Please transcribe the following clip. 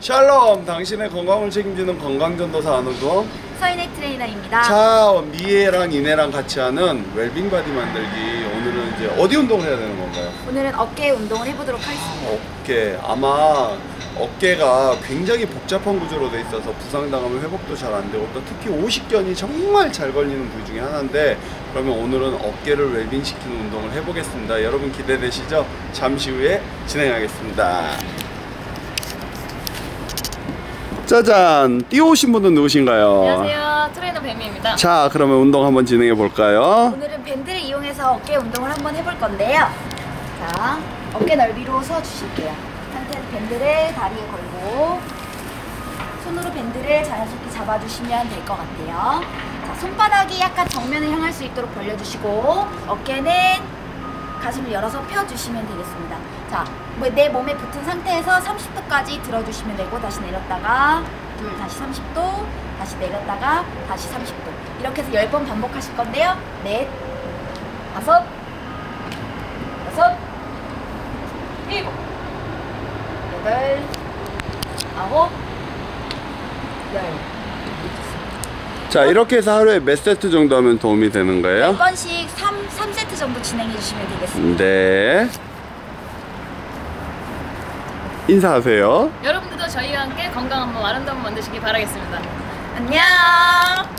샬롬 당신의 건강을 책임지는 건강전도사 안우동 서인의 트레이너입니다. 자 미애랑 이내랑 같이 하는 웰빙 바디 만들기 오늘은 이제 어디 운동을 해야 되는 건가요? 오늘은 어깨 운동을 해보도록 하겠습니다. 어깨 아마 어깨가 굉장히 복잡한 구조로 돼 있어서 부상당하면 회복도 잘 안 되고 또 특히 오십견이 정말 잘 걸리는 부위 중에 하나인데 그러면 오늘은 어깨를 웰빙시키는 운동을 해보겠습니다 여러분 기대되시죠? 잠시 후에 진행하겠습니다 짜잔 띄워오신 분은 누구신가요? 안녕하세요. 트레이너 뱀이입니다. 자 그러면 운동 한번 진행해 볼까요? 오늘은 밴드를 이용해서 어깨 운동을 한번 해볼 건데요. 자, 어깨 넓이로 서어 주실게요. 상태에서 밴드를 다리에 걸고 손으로 밴드를 자연스럽게 잡아주시면 될 것 같아요. 자, 손바닥이 약간 정면을 향할 수 있도록 벌려주시고 어깨는 가슴을 열어서 펴주시면 되겠습니다. 자, 뭐내 몸에 붙은 상태에서 30도까지 들어주시면 되고 다시 내렸다가 둘 다시 30도 다시 내렸다가 다시 30도 이렇게 해서 10번 반복하실 건데요. 넷, 다섯, 여섯, 일곱, 여덟, 아홉, 열. 자 이렇게 해서 하루에 몇 세트 정도 하면 도움이 되는 거예요? 10번씩 3, 3세트 정도 진행해 주시면 되겠습니다. 네. 인사하세요. 여러분들도 저희와 함께 건강한 몸 아름다운 몸 만드시기 바라겠습니다. 안녕!